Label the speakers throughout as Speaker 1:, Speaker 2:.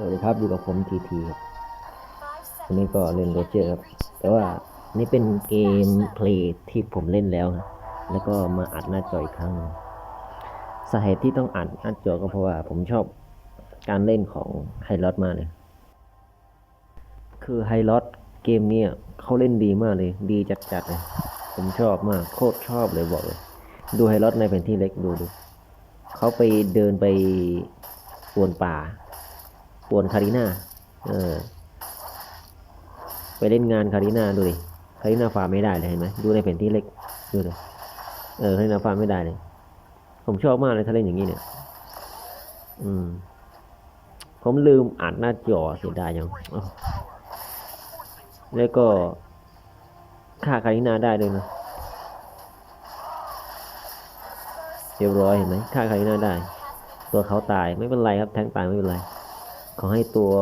Speaker 1: สวัสดีครับอยู่กับผมทีทีครับวันนี้ก็เล่นโรเจอร์ครับ แต่ว่านี่เป็นเกมเพลย์ที่ผมเล่นแล้วนะแล้วก็มาอัดหน้าจออีกครั้งสาเหตุที่ต้องอัดหน้าจอก็เพราะว่าผมชอบการเล่นของไฮลอตมากเลย คือไฮลอตเกมเนี้ยเขาเล่นดีมากเลย ดีจัดๆเลย ผมชอบมาก โคตรชอบเลยบอกเลย ดูไฮลอตในแผนที่เล็กดูดูเขาไปเดินไปป่วนป่า ป่วนคาริน่าเออไปเล่นงานคาริน่าดูดิคาริน่าฟาร์มไม่ได้เลยเห็นไหมดูในแผนที่เล็กดูดิเออคาริน่าฟาร์มไม่ได้เลย ผมชอบมากเลยถ้าเล่นอย่างนี้เนี่ย อืม ผมลืมอัดหน้าจอเสียดายยังแล้วก็ฆ่าคาริน่าได้ด้วยนะเรียบร้อยเห็นไหมฆ่าคาริน่าได้ ตัวเขาตายไม่เป็นไรครับแทงตายไม่เป็นไร ขอให้ตัว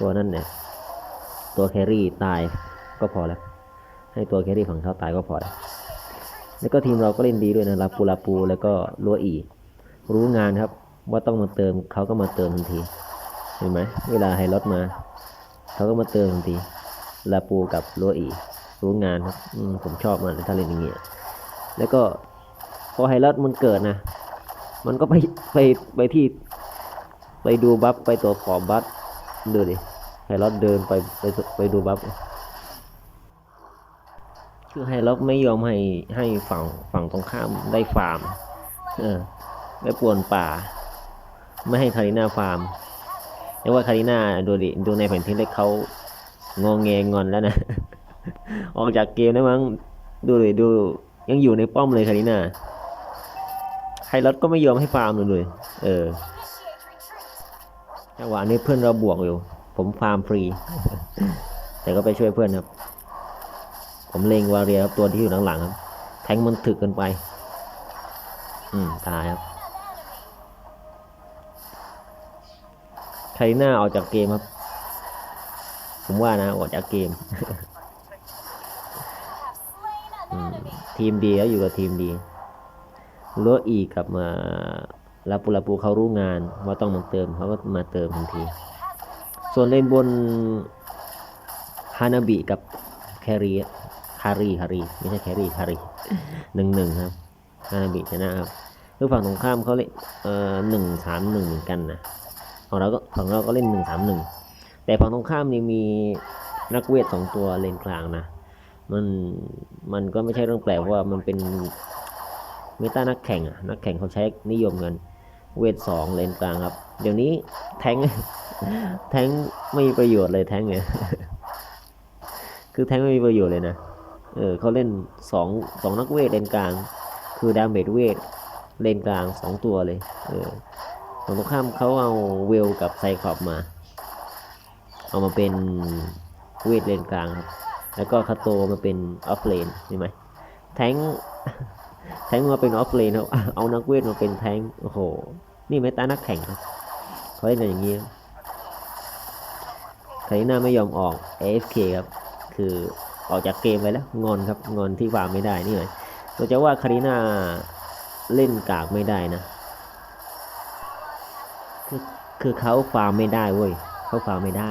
Speaker 1: ตัวนั่นเนี่ยตัวแครี่ตายก็พอแล้ว ให้ตัวแครี่ฝั่งเขาตายก็พอแล้วแล้วก็ทีมเราก็เล่นดีด้วยนะลาปูลาปูแล้วก็ลัวอี รู้งานครับ ว่าต้องมาเติมเขาก็มาเติมทันที เห็นไหมเวลาไฮรถมา เขาก็มาเติมทันทีลาปูกับลัวอี รู้งานครับผมชอบมากเลยถ้าเล่นอย่างเงี้ยแล้วก็พอไฮรถมันเกิดนะ มันก็ไปไปไปที่ ไปดูบัฟไปตัวขอบบัฟดูดิไฮล็อกเดินไปไปไปดูบัฟคือไฮล็อกไม่ยอมให้ให้ฝั่งฝั่งตรงข้ามได้ฟาร์ม เออได้ป่วนป่า ไม่ให้คาริน่าฟาร์มแต่ว่าคาริน่าดูดิดูในแผนที่เล็กเขางองแงงอนแล้วนะ ออกจากเกมได้มั้งดูดิดูยังอยู่ในป้อมเลยคาริน่าไฮล็อกก็ไม่ยอมให้ฟาร์มเลยเออ จังหวะนี้เพื่อนเราบวกอยู่ ผมฟาร์มฟรี แต่ก็ไปช่วยเพื่อนครับ ผมเลงวาเรียครับตัวที่อยู่หลังๆครับ แทงมันถึกเกินไป อืมตายครับไคริน่าออกจากเกมครับ ผมว่านะออกจากเกมอืมทีมดีแล้วอยู่กับทีมดีโลอีกลับมา ลาปูลาปูเขารู้งานว่าต้องมาเติมเขาก็มาเติมทันที ส่วนเลนบนฮานาบิกับแครีคารีคารีไม่ใช่แครีคารีหนึ่งหนึ่งครับฮานาบิชนะครับคือฝั่งตรงข้ามเขาเล่นเอ่อหนึ่งสามหนึ่งเหมือนกันนะของเราก็ฝั่งเราก็เล่นหนึ่งสามหนึ่งแต่ฝั่งตรงข้ามนี่มีนักเวทสองตัวเลนกลางนะมันมันก็ไม่ใช่เรื่องแปลกเพราะว่ามันเป็นเมตานักแข่งอะนักแข่งเขาใช้นิยมกัน เวทสองเลนกลางครับ เดี๋ยวนี้แทงแทงไม่มีประโยชน์เลยแทงเนี่ยคือแทงไม่มีประโยชน์เลยนะ เออเขาเล่นสองสองนักเวทเลนกลาง คือดาเมจเวทเลนกลางสองตัวเลย เออฝั่งตรงข้ามเขาเอาเวลกับไซคลอปมา เอามาเป็นเวทเลนกลางครับ แล้วก็คาโตมาเป็นออฟเลนใช่ไหมแทง แทงมาเป็นออฟเลนครับเอานักเวทมาเป็นแทงโอ้โห นี่ไม่ตานักแข่งครับเขาเล่นกันอย่างนี้คาริน่าไม่ยอมออก AFK ครับ คือออกจากเกมไปแล้ว งอนครับ งอนที่ฟาร์มไม่ได้นี่เลยเราจะว่าคาริน่าเล่นกากไม่ได้นะ คือคือเขาฟาร์มไม่ได้เว้ย เขาฟาร์มไม่ได้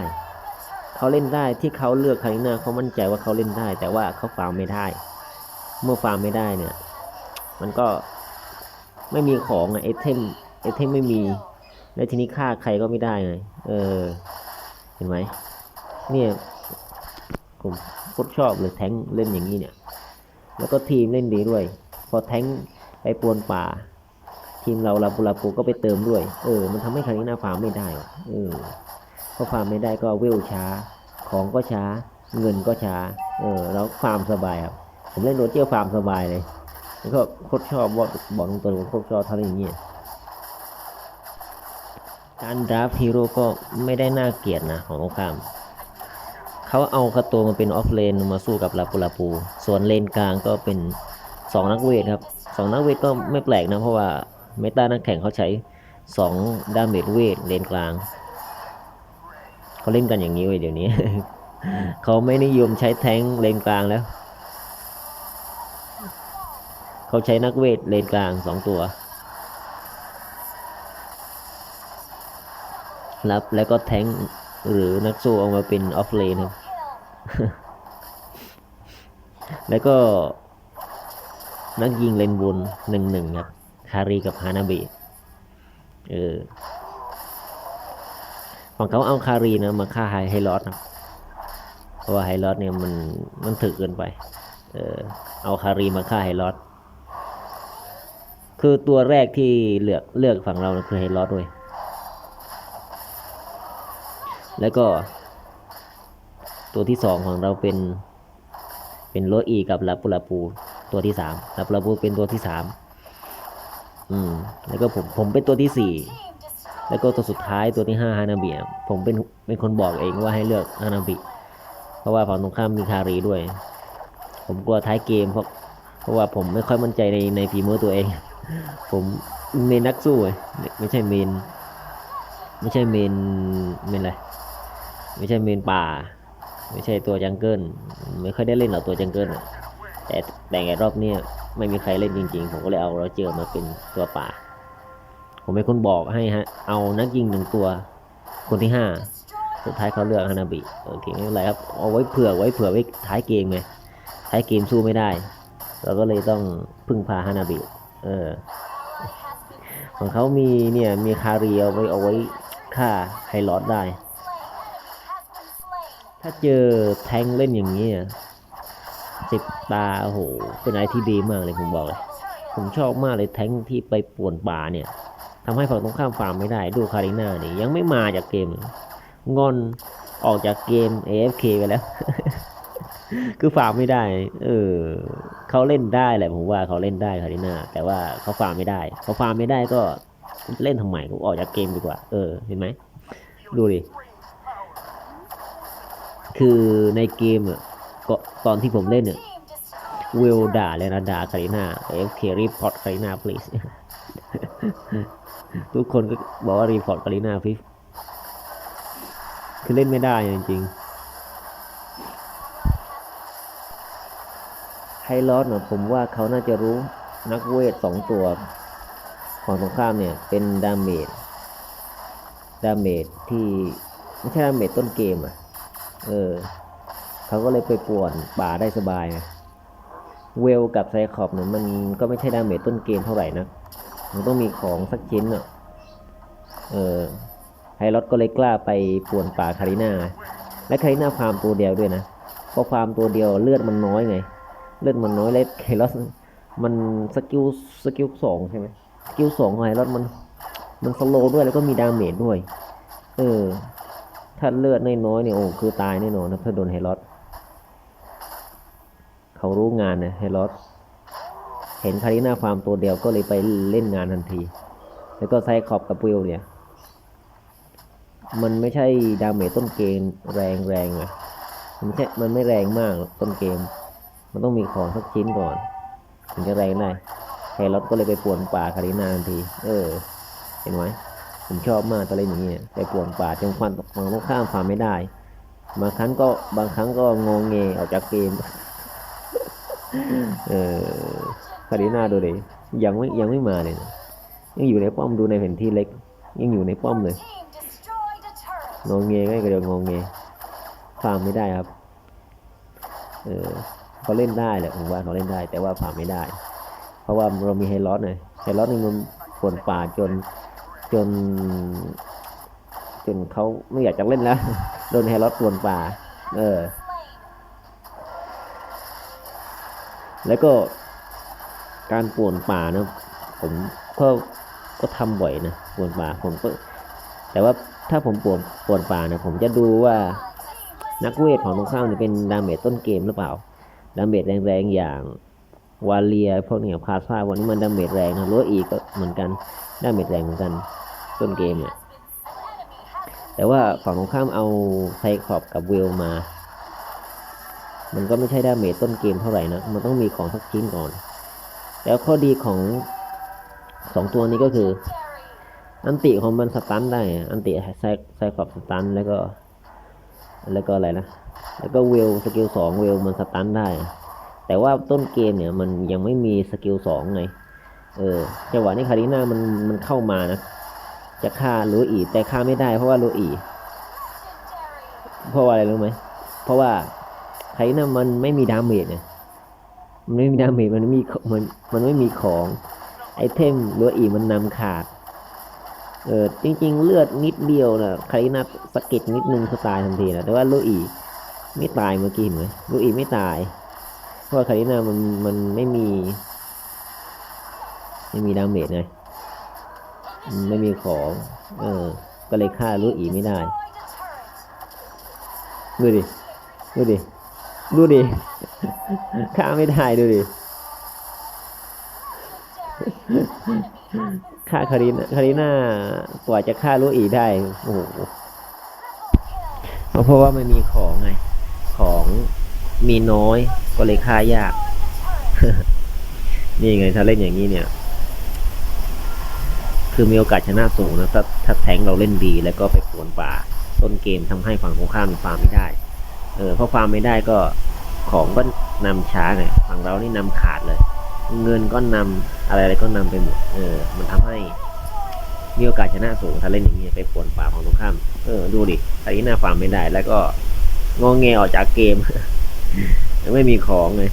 Speaker 1: เขาเล่นได้ที่เขาเลือกคาริน่าเขามั่นใจว่าเขาเล่นได้ แต่ว่าเขาฟาร์มไม่ได้ เมื่อฟาร์มไม่ได้เนี่ย มันก็ไม่มีของไอเทมไอเทมไม่มี แล้วทีนี้ฆ่าใครก็ไม่ได้ไงเออ เห็นไหมเนี่ยผมโคตรชอบเลยแทงเล่นอย่างนี้เนี่ย แล้วก็ทีมเล่นดีด้วย พอแทงไปปวนป่า ทีมเราลาบูลาปูก็ไปเติมด้วย เออ มันทำให้คาริน่าฟาร์มไม่ได้ว่ะเออพอฟาร์มไม่ได้ก็เวลช้า ของก็ช้า เงินก็ช้า เออ แล้วฟาร์มสบายครับ ผมเล่นโรเจอร์ฟาร์มสบายเลย แล้วก็โคตรชอบว่าบอกตรงๆว่าโคตรชอบทำอย่างเงี้ยการดราฟฮีโร่ก็ไม่ได้น่าเกลียดนะของตรงข้าม เขาเอาคาโตมาเป็นออฟเลนมาสู้กับลาปูลาปู ส่วนเลนกลางก็เป็นสองนักเวทครับสองนักเวทก็ไม่แปลกนะ เพราะว่าเมตานักแข่งเขาใช้สองดาเมจเวทเลนกลาง เขาเล่นกันอย่างนี้เว้ยเดี๋ยวนี้ เขาไม่นิยมใช้แทงเลนกลางแล้ว เขาใช้นักเวทเลนกลางสองตัว รับแล้วก็แทงหรือนักสู้ออกมาเป็นออฟเลนครับ แล้วก็นักยิงเลนบนหนึ่งหนึ่งครับคารีกับฮานาเบะเออฝั่งเขาเอาคารีนะมาฆ่าไฮไฮลอสนะเพราะว่าไฮลอสเนี่ยมันมันถึกเกินไป เออเอาคารีมาฆ่าไฮลอส คือตัวแรกที่เลือกเลือกฝั่งเราคือไฮลอสด้วย แล้วก็ ตัวที่สองของเราเป็น เป็นโรอีกับลาปูลาปูตัวที่สามลาปูลาปูเป็นตัวที่สามอืม แล้วก็ผมผมเป็นตัวที่สี่แล้วก็ตัวสุดท้ายตัวที่ห้าฮานาบิผมเป็นเป็นคนบอกเองว่าให้เลือกฮานาบิเพราะว่าฝั่งตรงข้ามมีคารีด้วย ผมกลัวท้ายเกมเพราะเพราะว่าผมไม่ค่อยมั่นใจในในฝีมือตัวเอง ผมเมนนักสู้ไม่ไม่ใช่เมน ไม่ใช่เมนเมนอะไรไม่ใช่เมนป่า ไม่ใช่ตัวจังเกิลไม่ค่อยได้เล่นหรอกตัวจังเกิลแต่แต่ไงรอบนี้ไม่มีใครเล่นจริงๆ ผมก็เลยเอาเราเจอมาเป็นตัวป่า ผมเป็นคนบอกให้ฮะ เอานักยิงหนึ่งตัว คนที่ห้าสุดท้ายเขาเลือกฮานาบิโอเคไม่เป็นไรครับเอาไว้เผื่อไว้เผื่อไว้ท้ายเกมไงท้ายเกมสู้ไม่ได้ เราก็เลยต้องพึ่งพาฮานาบิ เออ ของเขามีเนี่ยมีคาเรียเอไว้เอาไว้ฆ่าไฮลอดได้ ถ้าเจอแทงเล่นอย่างนี้ยสิบตาโอ้โหเป็นอะไรที่ดีมากเลยผมบอกเลยผมชอบมากเลยแทงที่ไปป่วนป่าเนี่ยทำให้ฝั่งตรงข้ามฟาร์มไม่ได้ดูคาริน่านี่ยังไม่มาจากเกม งอนออกจากเกม AFK ไปแล้ว คือฟาร์มไม่ได้ เออเขาเล่นได้แหละผมว่าเขาเล่นได้คาริน่าแต่ว่าเขาฟาร์มไม่ได้เขาฟาร์มไม่ได้ก็เล่นทำไมกูออกจากเกมดีกว่า เออ เห็นไหม ดูดิ คือในเกมอะก็ตอนที่ผมเล่นเนี่ยเวลด่าเลยนะด่าคาริน่าเอฟเครีพอร์ตคาริน่า please ทุกคนก็บอกว่ารีพอร์ตคาริน่าพี่คือเล่นไม่ได้จริงๆ ไฮลอสเนี่ยผมว่าเขาน่าจะรู้นักเวทสองตัวของตรงข้ามเนี่ยเป็นดาเมจดาเมจที่ไม่ใช่ดาเมจต้นเกมอะ เออ เขาก็เลยไปป่วนป่าได้สบายไงเวลกับไซคอบเนี่ยมันก็ไม่ใช่ดาเมจต้นเกมเท่าไหร่นะ มันต้องมีของสักชิ้นอะ เออไฮรอตก็เลยกล้าไปป่วนป่าคาริน่า และคาริน่าฟาร์มตัวเดียวด้วยนะ เพราะฟาร์มตัวเดียวเลือดมันน้อยไง เลือดมันน้อยแล้วไฮรอตมันสกิลสกิลสองใช่ไหมสกิลสองของไฮรอตมันมันสโลด้วยแล้วก็มีดาเมจด้วย เออ ถ้าเลือดน้อยๆเนี่ยโอ้คือตายแน่นอนนะถ้าโดนไฮรอตเขารู้งานนะไฮรอตเห็นคาริน่าฟาร์มตัวเดียวก็เลยไปเล่นงานทันที แล้วก็ไซคอบกับวิลเนี่ย มันไม่ใช่ดาเมจต้นเกมแรงแรงอะมันไม่ใช่มันไม่แรงมากต้นเกม มันต้องมีของสักชิ้นก่อน ถึงจะแรงได้ไฮรอตก็เลยไปป่วนป่าคารินาทันที เออ เห็นไหมผมชอบมากตอนเล่นอย่างนี้ยไปป่วนป่าจนฟันฝั่งตรงข้ามฟามไม่ได้ บางครั้งก็บางครั้งก็งงเงออกจากเกม เออคารินาดูดิยังไม่ยังไม่มาเลยนะยังอยู่ในป้อมดูในแผนที่เล็ก ยังอยู่ในป้อมเลยงงเงก็กระโดดงงเงฟาร์มไม่ได้ครับ เออ เขาเล่นได้แหละผมว่าเขาเล่นได้ แต่ว่าฟาร์มไม่ได้ เพราะว่าเรามีไฮลอสไงไฮลอสนี่มันปวนป่าจนจน จนเขาไม่อยากจะเล่นแล้วโดนไฮรอตป่วนป่า เออ แล้วก็การป่วนป่านะผมก็ก็ทำบ่อยนะป่วนป่าผมก็ แต่ว่าถ้าผมป่วนป่วนป่านี่ยผมจะดูว่านักเวทของตรงข้ามเนี่ยเป็นดาเมจต้นเกมหรือเปล่า ดาเมจแรงๆอย่างวาเลียพวกนี้พาซ่าวันนี้มันดาเมจแรงนะรัวอีกก็เหมือนกันดาเมจแรงเหมือนกันต้นเกมเนี่ยแต่ว่าฝั่งตรงข้ามเอาไซคลอปกับเวลมา มันก็ไม่ใช่ดาเมจต้นเกมเท่าไหร่นะ มันต้องมีของสักชิ้นก่อน แล้วข้อดีของสองตัวนี้ก็คือ อันติของมันสตันได้ อันติไซไซคลอปสตันแล้วก็ แล้วก็อะไรนะ แล้วก็เวลสกิลสองเวลมันสตันได้ แต่ว่าต้นเกมเนี่ยมันยังไม่มีสกิลสองไง เออจังหวะนี้คาริน่ามันมันเข้ามานะ จะฆ่าโรอีแต่ฆ่าไม่ได้เพราะว่าโรอีเพราะว่าอะไรรู้ไหม เพราะว่าไคน่ะมันไม่มีดาเมจเนี่ยมันไม่มีดาเมจมันมีมันมันไม่มีของไอเทมโรอีมันนำขาด เออจริง ๆ เลือดนิดเดียวนะใครนะสะกิดนิดนึงคือตายทันทีนะแต่ว่าโรอีไม่ตายเมื่อกี้เห็นไหมโรอีไม่ตาย เพราะว่าคาริน่ามันมันไม่มี ไม่มีดาเมจไงไม่มีของ เออ ก็เลยฆ่าโรอีไม่ได้ ดูดิ ดูดิ ดูดิ ฆ่าไม่ได้ดูดิ ฆ่าคารินาคาริน่ากว่าจะฆ่าลูอีได้ โอ้โหเพราะว่ามันมีของไง ของมีน้อยก็เลยฆ่ายาก นี่ไงถ้าเล่นอย่างนี้เนี่ย คือมีโอกาสชนะสูงนะถ้าถ้าแทงเราเล่นดี แล้วก็ไปขวนป่า ต้นเกมทำให้ฝั่งตรงข้ามฟาร์มไม่ได้ เออเพราะฟาร์มไม่ได้ก็ของก็นำช้าไงฝั่งเรานี่นำขาดเลย เงินก็นำอะไรอะไรก็นำไปหมด เออ มันทำให้มีโอกาสชนะสูงถ้าเล่นอย่างนี้ไปปวนป่าของตรงข้าม เออ ดูดิไอ้หน้าฟาร์มไม่ได้ แล้วก็งองแงออกจากเกม ไม่มีของเลย